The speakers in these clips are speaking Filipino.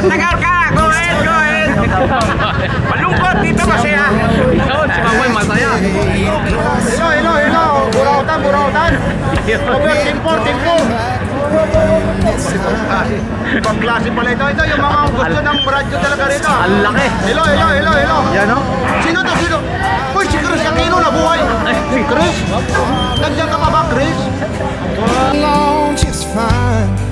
Matagal ka! Go ahead, go ahead! Malungkot dito masaya! Ikaw, si Mamoy masaya. Hello, hello, hello. Burautan, burautan. Over timpo, timpo. Ibang klase pala ito. Ito yung mga gusto ng radyo talaga rito. Ang laki. Hello, hello, hello, hello. Yan o. Sino to? Sino? Uy, si Chris Aquino na buhay. Si Chris? Nandiyan ka pa ba, Chris? alone just fine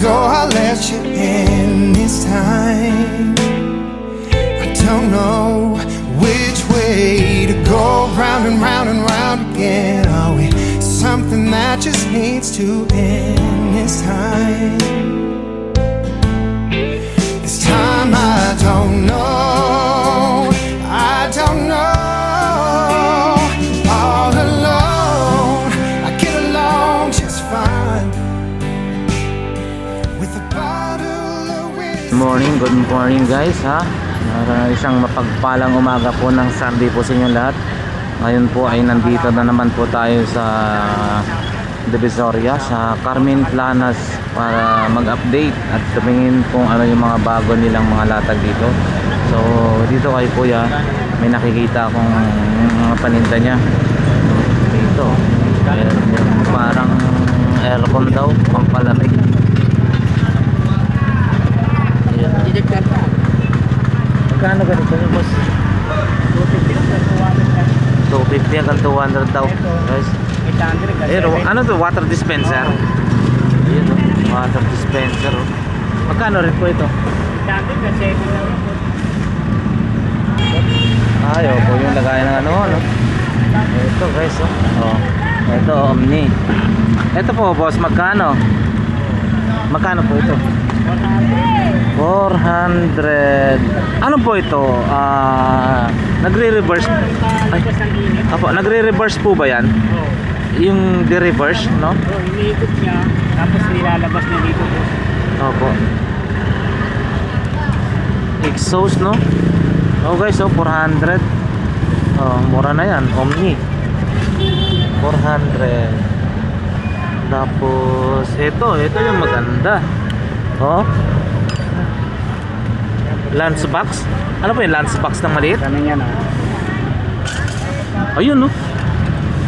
go? I'll let you in this time. I don't know which way to go. Round and round and round again. Are we something that just needs to end this time? Good morning, guys ha. Uh, isang mapagpalang umaga po ng Sunday po sa inyo lahat. Ngayon po ay nandito na naman po tayo sa Divisoria sa Carmen Planas para mag-update at tumingin kung ano yung mga bago nilang mga latag dito. So dito kay Kuya may nakikita akong mga paninda niya. Dito. Yung parang aircon daw, pampalamig. Ayan. Magkano ganito yung boss? 250 hanggang 200 daw guys oh, ano to? Water dispenser? Oh, water dispenser oh. Magkano rin po ito? Ayaw po yung lagayan ng ano ano Ito guys oh. oh. Ito Omni Ito po boss, magkano? Magkano po ito? 400 Ano po ito? Ah, nagre-reverse Ay, Apo, nagre-reverse po ba yan? Yung de-reverse, no? So, iniikot niya, tapos nilalabas niya dito po. Opo. Exhaust, no? Oh guys, oh, 400. Oh, mura na yan. Omni. 400. Tapos, ito, ito yung maganda. Oh. Lance box. Ano po yung lance box na maliit? Ano niya na? Ayun, no?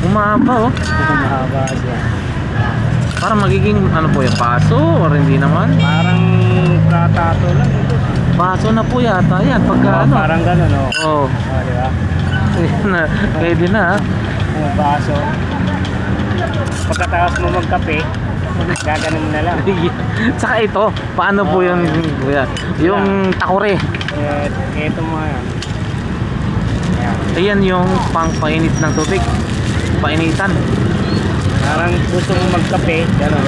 Umaba, oh. Mahaba siya. Parang magiging, ano po yung paso or hindi naman? Parang katato lang ito. Paso na po yata yan. Pagka Oh, ano. parang gano'n, no? Oh. Oh, di ba? Na, Pwede na ha. Yung baso. Pagkatapos mo magkape, gaganon na lang. Saka ito, paano po yung kuya? Yung takore. Eh, ito mo yan. Ayan. Yung pangpainit ng tubig. Painitan. Parang gusto mo magkape, gano'n.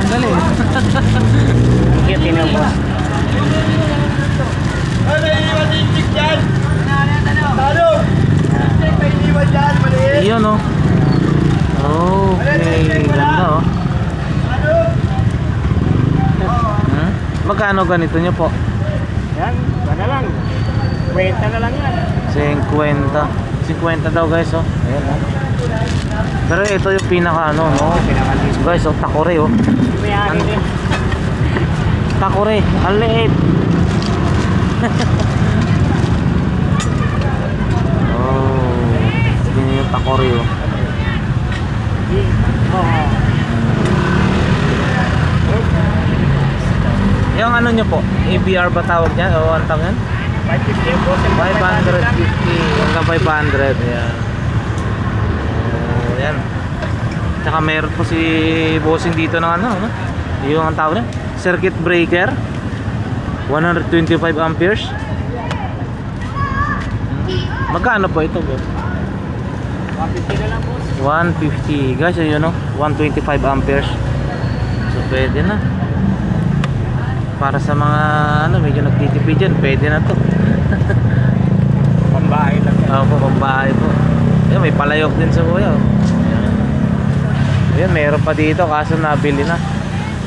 Ang galing. Ang cute yun yung boss. Iyon oh. Okay, ganda oh. Hmm? Magkano ganito nyo po? Yan, ano lang. Kwenta na lang yan. 50. 50 daw guys oh. Ayan oh. Pero ito yung pinaka ano no. Guys oh, takore oh. May akin Ano? eh. Takore, ang liit. oh, yun yung ano nyo po, ABR ba tawag niyan? O ang tawag yan? 550 yung boss. 550 hanggang 500. Ayan. Oh, yan. Tsaka meron po si bossing dito ng ano, ano? Yung ang tawag niya? Circuit breaker. 125 amperes. Hmm. Magkano po ito, boss? 150 guys ayun no? 125 amperes. So pwede na. Para sa mga ano medyo nagtitipid dyan pwede na to. Pambahay lang. Oo po pambahay po. Ayun, may palayok din sa kuya oh. Ayun, meron pa dito kaso nabili na.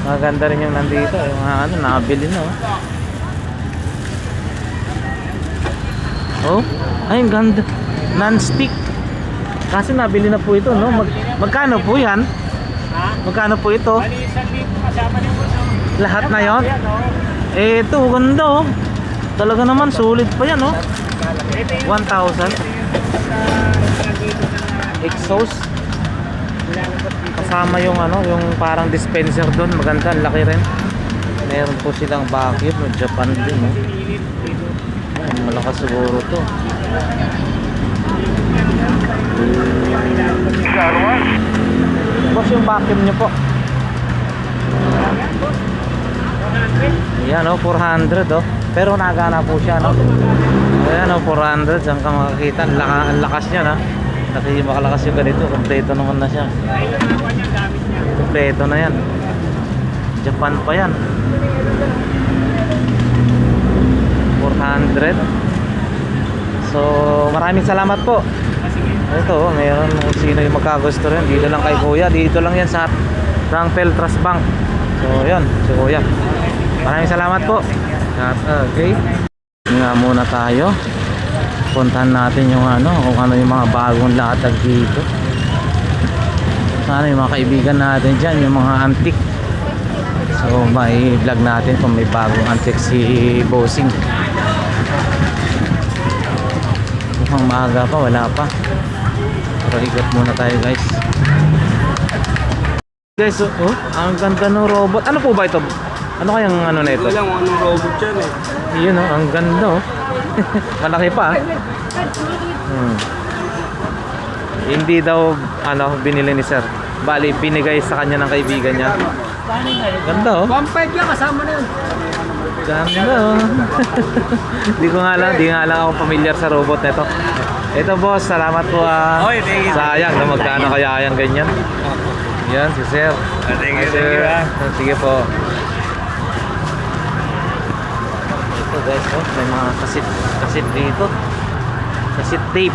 Maganda rin yung nandito yung mga ano nabili na oh. Oh, ay ganda. Non-stick. Kasi nabili na po ito, no? Mag magkano po 'yan? Magkano po ito? Bali, isang dito kasama niyo po. Lahat na 'yon? Oh. Eh, ito ganda oh. Talaga naman solid pa 'yan, oh. Ito yung 1,000 sa... Dito sa... exhaust kasama yung ano, yung parang dispenser doon, maganda, laki rin. Meron po silang vacuum, no? Japan din. Ay, malakas siguro to. Boss, yung vacuum nyo po. Ayan oh, 400 oh. Pero nagana po siya no. Ayan oh, 400 saan ka makakita. Ang, laka, lakas niya na. Kasi makalakas yung ganito. Kompleto naman na siya. Kompleto na yan. Japan pa yan. 400. So, maraming salamat po. Ito, oh, mayroon kung sino yung magkagusto rin. Dito lang kay Kuya. Dito lang yan sa Rangpel Trust Bank. So, yun. Si Kuya. Maraming salamat po. At, okay. Nga muna tayo. Puntahan natin yung ano, kung ano yung mga bagong latag dito. Sana yung mga kaibigan natin dyan, yung mga antique. So, may vlog natin kung may bagong antique si Bossing. Mukhang maaga pa, wala pa. Pero ikot muna tayo guys. Guys, oh, oh, ang ganda ng robot. Ano po ba ito? Ano kayang ano na ito? lang kung anong robot yan eh. Yun oh, ang ganda oh. Malaki pa. ah. Hmm. Hindi daw ano binili ni sir. Bali binigay sa kanya ng kaibigan niya. Ganda oh. Pampay ka, kasama na yun. Ganda oh. Di ko nga lang, di nga lang ako familiar sa robot nito. Ito boss, salamat po ah. Okay, thank you. Sayang na magkano kaya yan ganyan. Yan si sir. Thank you, Hi, thank you, ah. Sige po. Ito guys, oh, may mga kasit, kasit dito. Kasit tape.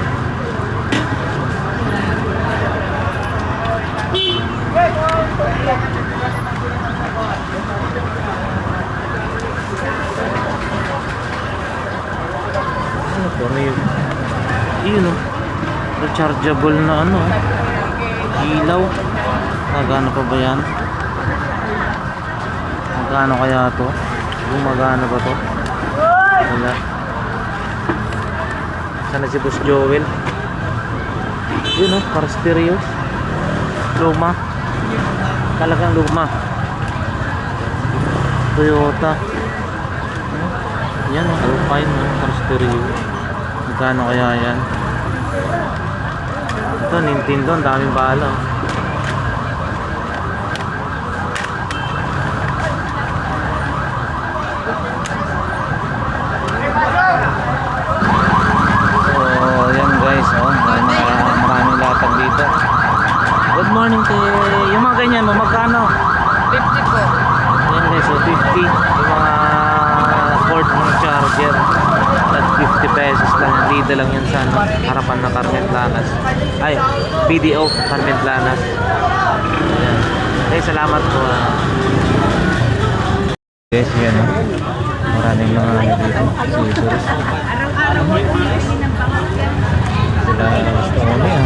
Ano to? May... Yun oh. Rechargeable na ano. oh. Ilaw. Magano pa ba yan? Magkano kaya to? Gumagana ba to? Wala. Sana si Boss Joel? Yun oh, para stereo. Luma. Talagang luma. Toyota. Yan oh, Alpine oh, para stereo. Magkano kaya yan? Ito, Nintendo, ang daming bala. oh. So, yan guys, oh, maraming latag dito. Good morning, te. Yung mga ganyan mo, magkano? 50 po. Yan guys, so 50. Yung mga cord ng charger. At 50 pesos lang. Dito lang yan sa ano, harapan ng Carmen Planas. Ay, BDO Carmen Planas. Ayan. Okay, salamat po. ah. Guys, yan oh. Maraming mga ano dito. Scissors. Sila gusto ko niya.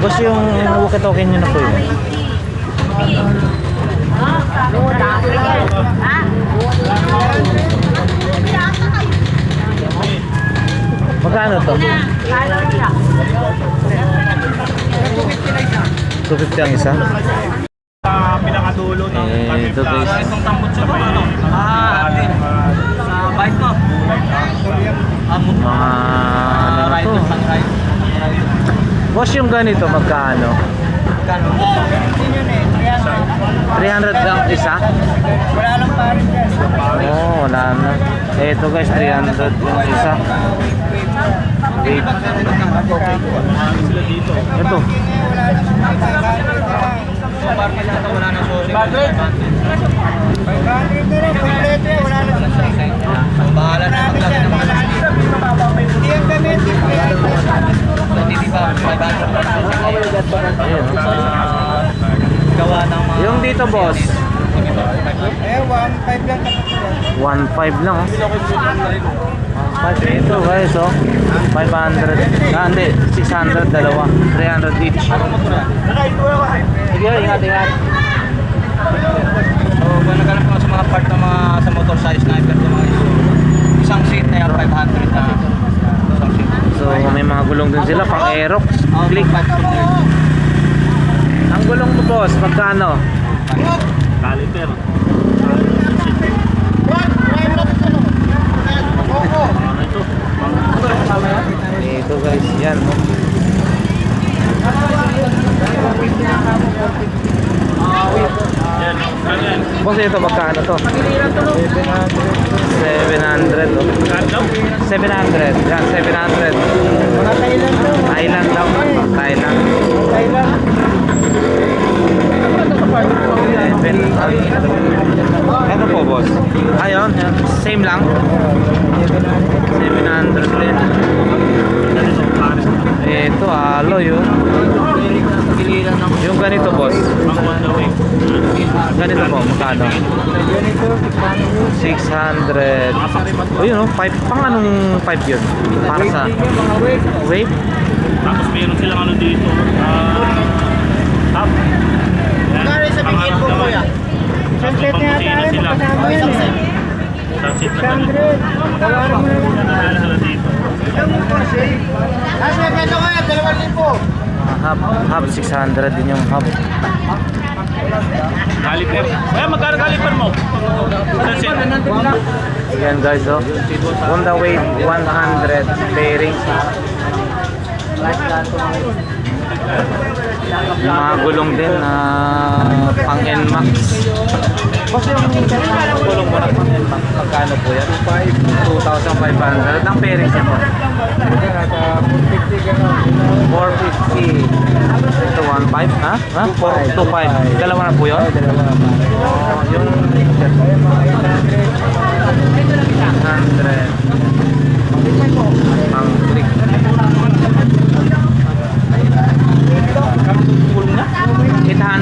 Boss, yung walkie-talkie nyo na po yun. Magkano to? 250 ang isa? Sa pinakadulo ng Eh, ito guys. Itong tambot sa ba ano? Ah, atin. Sa bike ko. Amot Mga ano na to? Boss, yung ganito magkano? 300 lang isa? Wala lang pa rin. Oo, wala na. Ito guys, 300 yung isa. Ito. Wala na sorry. Bahala na magkakaroon ng mga Hindi pa, may bago. Ayun. Gawa ng mga... Yung dito boss, Eh, 1.5 lang 1.5 lang oh. 1.5 ito guys oh. 500. Ah, hindi. 600 dalawa. 300 each. Sige, ingat ingat. So, kung naghanap ka sa mga part ng mga sa motorcycle sniper ng mga iso, isang seat na yan, 500 na isang seat. So may mga gulong din sila pang Aerox. Oh, Click. Ang gulong mo boss, magkano? Caliper. Ano ito? Ito guys, yan? Boss ito magkano to? 700 oh. Kano? 700. Yan, 700. Thailand daw. Thailand. Ito po boss. Ayun, same lang. 700 din. Ito, alloy yun. Yung ganito boss. Ganito po, magkano? 600. O yun oh, 5. Pang anong 5 yun? Para sa wave? Tapos meron silang ano dito. Top. Yan. Kaya sa Pang bigil ano po, naman. kuya. Tapos may pangkusina sila. Isang seat na ganito. Yan na sila dito. Nasa peso kaya, 2,000. Hub, hub 600 din yung hub. Caliper. Kaya magkano caliper mo? Isang seat. Ayan guys oh. Honda weight 100 bearings. Yung mga gulong din na pang NMAX. Boss yung gulong mo na pang NMAX. Magkano po yan? 2,500. Ang bearings niya po. 450. Ito 1.5 ha? Ha? 425. Dalawa na po yun? Dalawa na po. yung 100. Pang click.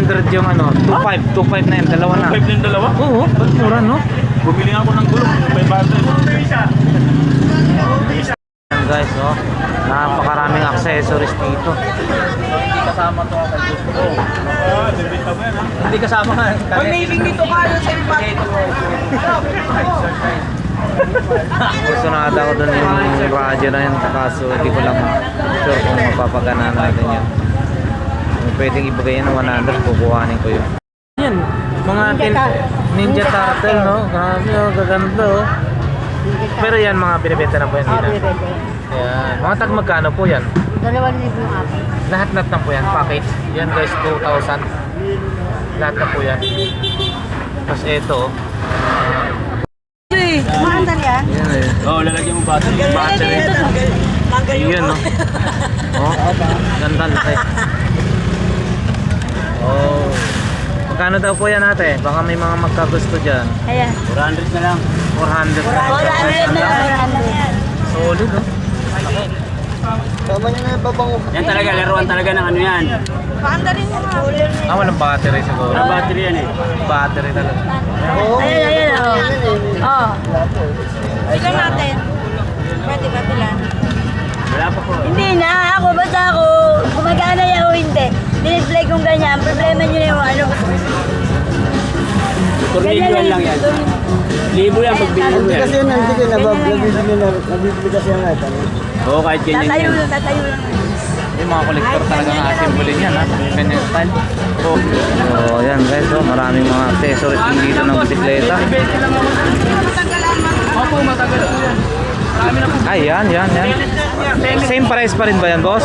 800 yung ano, 25, 25 na yun, dalawa na. 5 din dalawa? Oo, ba't mura no? Bumili nga ako ng gulong. 500. Yan guys, oh. Napakaraming accessories dito. Hindi kasama to ang gusto ko. Ah. Hindi kasama nga. Pag nailing dito kayo sa iba. Gusto na ata ko doon yung radyo na yun, kaso hindi ko lang sure kung mapapagana natin yun. Pwedeng ibigay yan ng 100, kukuhanin ko yun. Yan, mga tin- Ninja Turtle, no? Grabe, oh, gaganda, oh. Pero yan, mga binibenta na po yan dito. Yan. Mga tag magkano po yan? Dalawang libo nga po. Lahat-lahat na po yan, package. Yan guys, 2,000. Lahat na po yan. Tapos ito, oh. Maandar yan? Yan, eh. Oo, lalagyan mo battery. Battery. Yun, no? Oh, ganda laki. Oh. Magkano daw po yan ate? Baka may mga magkagusto dyan. Ayan. 400 na lang. 400 na. Wala na yan. Solid, oh. Tama niyo na yung babango. Yan talaga, laruan talaga ng ano yan. Paandarin mo nga. Ah, walang battery siguro. Walang battery yan eh. Battery talaga. Ayan, ayan. Oh. Oh. Tignan natin. Pwede ba bilan? Wala pa po. Hindi na. Ako, basta ako. Gumagana yan o hindi. Diniplay kong ganyan. Problema nyo yung ano. Tornilyo lang yan. Libo yan pag bilhin mo yan. Kasi yun, hindi kayo nabibili na, nabibili kasi yan ito. Oo, kahit ganyan Tatayo yan. lang, tatayo lang. Yung mga kolektor talaga nga assemble yan, ha? Ganyan style. Oh. So, yan guys, oh. Maraming mga accessories din dito ng bisikleta. Opo, matagal po yan. Marami na po. Ay, yan, yan, yan. Same price pa rin ba yan, boss?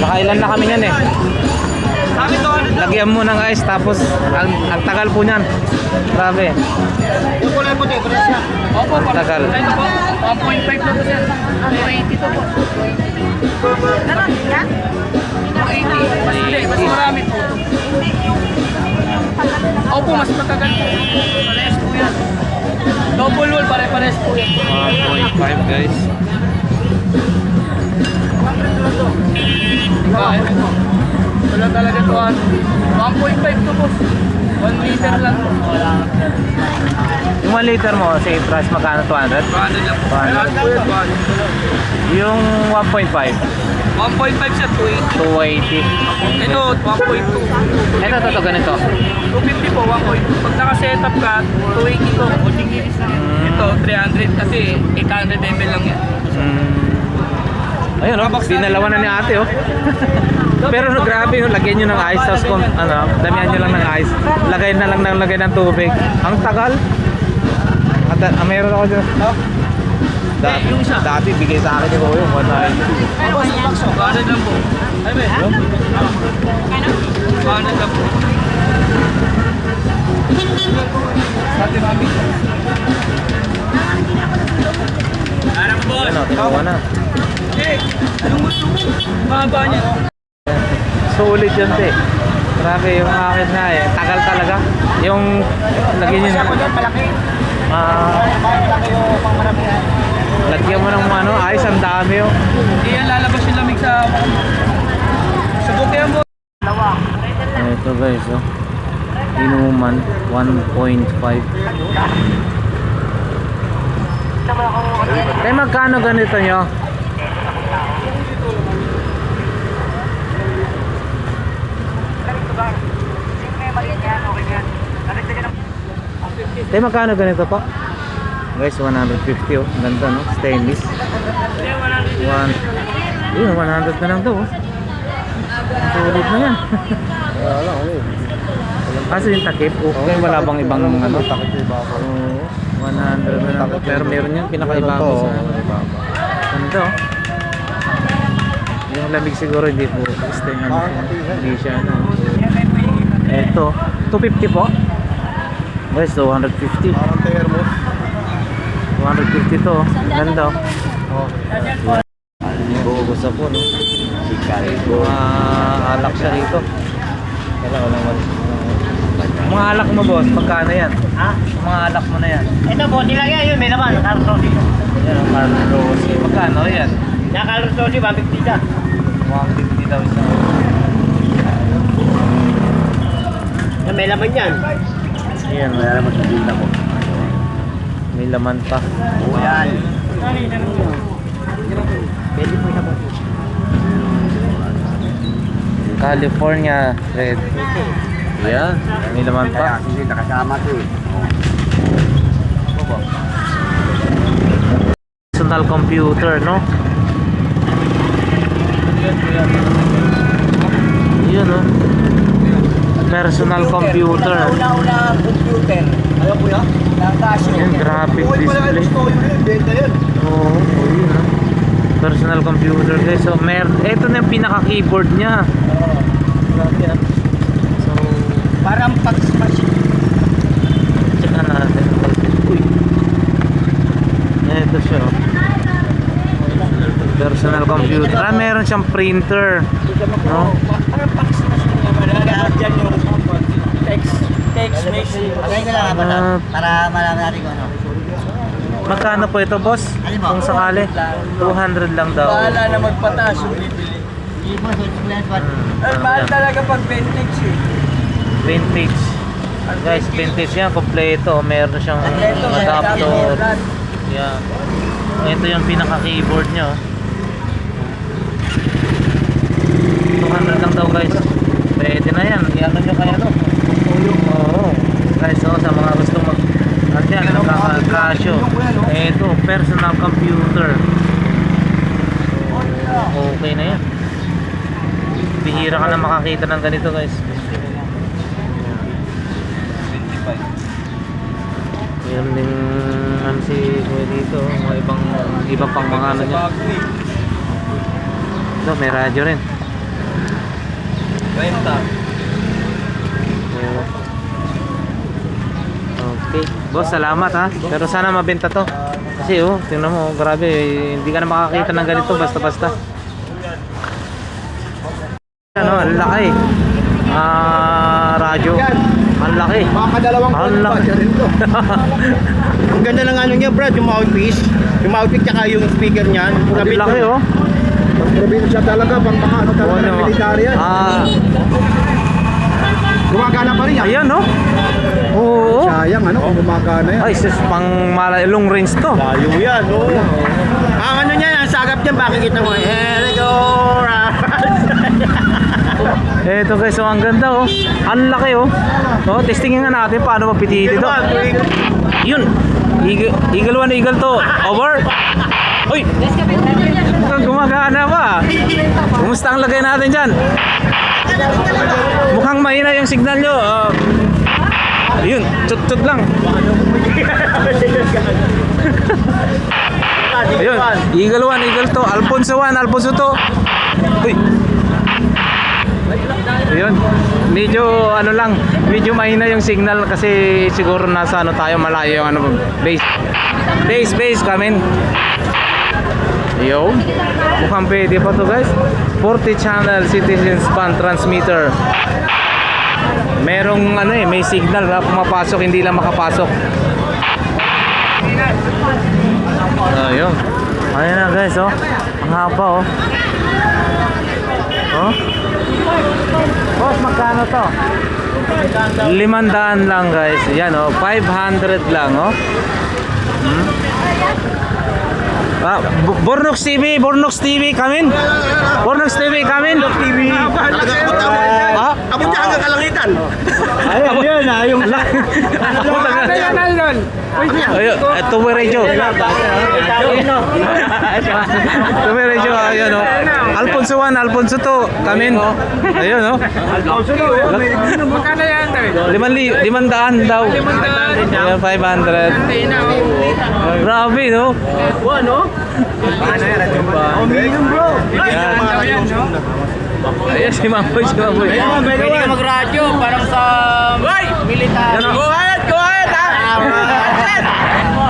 Baka ilan na kami yan eh. Lagyan mo ng ice tapos ang, ang tagal po niyan. Grabe. Yung kulay puti, pares yan. Ang tagal. 1.5 na sir. 280 to po. Ganon yan? 280. Mas hindi, mas marami po. Opo, mas matagal po. Parehas po yan. Double wall, pare-pares po yan. 1.5 guys. Ah, ito po. Wala talaga to. ah. 1.5 to boss. 1 liter lang po. Yung 1 liter mo, say price magkano? 200? Paano lang po? 200. Lahat po yan. Yung 1.5, 1.5 siya, 280. 280. Ito, 1.2. Ito, ito, ito, ganito. 250 po, 1.2. Pag naka-setup ka, 280 to. Kunting iris na yan. Ito, 300 kasi 800 ml lang yan. Mm. Ayun, oh, dinalawan na ni ate, oh. Pero no, grabe, oh, lagyan nyo ng ice tapos kung, ano, damihan nyo lang ng ice. Lagay na lang ng lagay ng tubig. Ang tagal. At, ah, mayroon ako dyan. Oh. Dati, dati bigay sa akin ni Kuya, 190. Paano lang po? Ay, be. Paano lang po? Harap boss. Ano, tinawa na. Mahaba niya. Sulit yun, te. Grabe, yung akin na eh. Tagal talaga. Yung, lagyan na. Ah, lagyan mo ng ano, ice, ang dami, oh. Hindi yan lalabas yung lamig sa... Subukin mo. Ito guys, oh. Inuman, 1.5. Tay, magkano ganito nyo? Tay, magkano ganito po? Guys, 150 oh. Ganda no? Stainless. One. Yun, 100 na lang daw oh. Sulit na yan. Wala, wala. Kaso yung takip, okay, wala bang ibang ano? Takip sa ibabaw. Oo, 100 na lang. Pero meron yung pinakaibabaw Ito, sa Ganito. oh. Yung lamig siguro hindi po stay ano. Hindi siya ano. Ito, 250 po. Guys, 250. Parang thermos. 250 to. oh. Ganda oh. Bugo sa po, no? Mga alak siya rito. Wala, wala, wala. Mga alak mo, boss, magkano yan? Ha? Mga alak mo na yan. Ito, bote lang yan. Yun, may laman. Carlos Rossi. Yan ang Carlos Rossi. Magkano yan? Yung Carlos Rossi, 150 siya. 150 daw isa. May laman yan. Ayan, wala naman sa binta ko. May laman pa. Oo, yan. California Red. Ayan, may laman pa. Hindi nakasama to eh. Personal computer, no? Yun, no? Personal computer. Una-una computer. Ayaw po yan? Ng Casio. Graphic display. ko. Oo, oh, yun, no? Personal computer, guys. So, mer ito na yung pinaka-keyboard niya. Grabe, ah. So, Parang pag-machine. check natin. Uy. Ito siya, oh. Personal computer. Ah, meron siyang printer. No? Lahat dyan yung text. Text machine. Agayin ko lang Ah, Para malaman natin kung ano. magkano po ito, boss? Kung sakali. 200 lang daw. Bahala na magpataas yung bibili. Hindi po, sa experience pa. Ay, mahal talaga pag vintage eh. Vintage. Guys, vintage yan. Kompleto. Meron siyang Kompleto, may adapter. adapter. Yan. Ito yung pinaka-keyboard niya. oh. 200 lang daw guys. Pwede na yan. Iano nyo kaya no? Oo. Guys, oh, sa mga gusto mag at yan, nagkaka-casio. Ito, personal computer. So, okay na yan. Bihira ka na makakita ng ganito guys. Meron din ano si Kuya dito, mga ibang iba pang mga ano niya. Ito, may radyo rin. Renta. Okay. Boss, salamat ha. Pero sana mabenta to. Kasi oh, tingnan mo, grabe, hindi ka na makakita ng ganito basta-basta. Ano, ang laki. Ah, radyo. Ang laki. Baka dalawang Ang laki. siya rin to. Ang ganda ng ano niya, Brad, yung mouthpiece. Yung mouthpiece tsaka yung speaker niyan. Ang laki oh. Probinsya talaga, pang mga ano talaga Ano? ng military yan. Ah, Gumagana pa rin yan. ayan no. Oo. Sayang ano, kung gumagana yan. Ay, sis, pang mala- long range to. Layo yan, oo. Ang ano niya, ang sagap niyan, makikita mo, Erigo Eto guys, oh, ang ganda oh. Ang laki oh. Oh, testingin nga natin paano mapitili ito. Yun. Eagle, eagle 1, eagle 2. Over. Uy! Gumagana pa. Kumusta ang lagay natin dyan? Mukhang mahina yung signal nyo. Uh, yun, tut-tut lang. Ayun, eagle 1, eagle 2. Alfonso 1, Alfonso 2. Uy! Ayun, medyo ano lang, medyo mahina yung signal kasi siguro nasa ano tayo malayo yung ano base. Base, base coming. Yo. Mukhang pwede pa to guys. 40 channel citizen span transmitter. Merong ano eh, may signal na pumapasok, hindi lang makapasok. Ayun. Ayun na guys, oh. Ang haba, oh. Oh. Boss, magkano to? Limandaan lang guys. Yan oh, 500 lang oh. Hmm? Ah, Bornox TV, Bornox TV, come in. Bornox TV, come in. TV. Ah, Abot niya hanggang kalangitan. ayun, yun ah, yung Ano yan, Alon? Ayun, eh, Tuwi Radio. Tuwi Radio, ayun oh. Alfonso 1, Alfonso 2, come in. Ayun oh. Magkano yan? Liman li, limandaan daw. Limandaan. Ayan, 500. Tina, oh. Grabe, no? Umiinom bro. Yan. Ano yan, no? Ayan, si Mamboy, si Mamboy. Pwede ka mag-radyo, parang sa military. Yan, oh. Go ahead, go ahead, ha?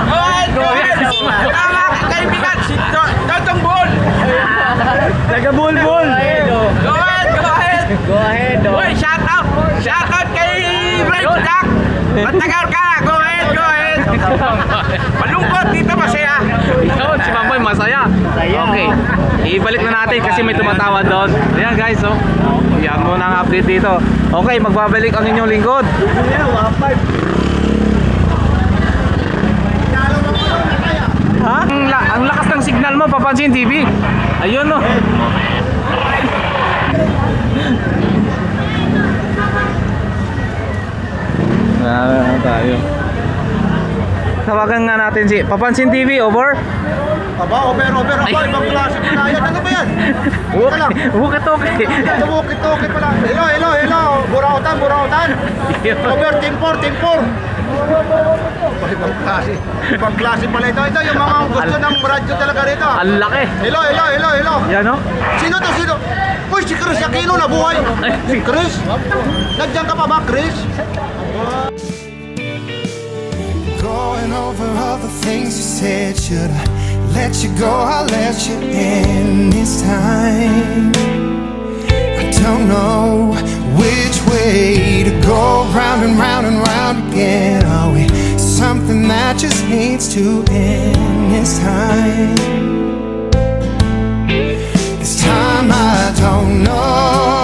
Go ahead, go ahead. Tama ka, kaibigan, si To- Totong Bull. Taga-bulbul. Go ahead, go ahead. Go ahead, Uy, shout out. Shout out kay Red Jack. Matagal ka, go ahead, go ahead. Malungkot, dito masaya. Yun, si Mamboy, masaya. Okay. Ibalik na natin kasi may tumatawad doon. Ayan guys, oh. Yan muna ang update dito. Okay, magbabalik ang inyong lingkod. Ha? Ang, la- ang lakas ng signal mo, papansin TV. Ayun, no. Ah, tayo. Tawagan nga natin si Papansin TV, over. Aba, over, over. Aba, ibang klase pala yan. Ano ba yan? Ika lang. Bukatoke. Tumukit-tukit pala. Hello, hello, hello. Burautan, burautan. Over, team 4, team 4. Ibang klase. Ibang klase pala ito. Ito yung mga gusto ng radyo talaga rito. Ang laki. Hello, hello, hello, hello. Yan, no? Sino to, sino? Uy, si Chris Aquino na buhay. Si Chris? Nandiyan ka pa ba, Chris? Going over all the things you said. Should I let you go? I'll let you in this time. I don't know which way to go. Round and round and round again. Are we something that just needs to end this time? This time I don't know.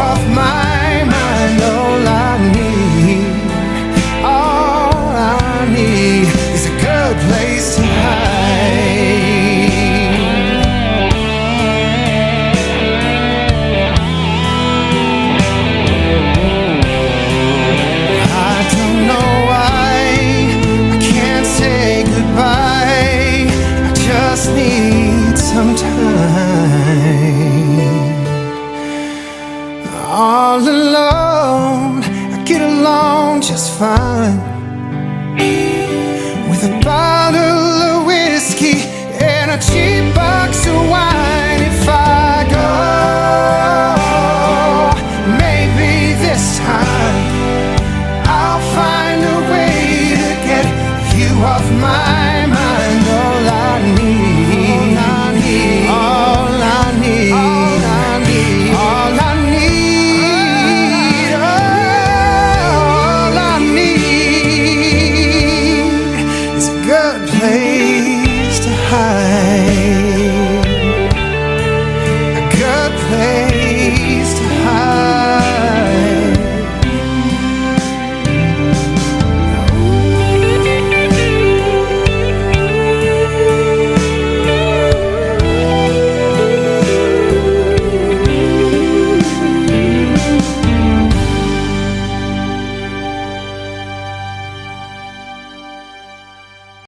Off my fine.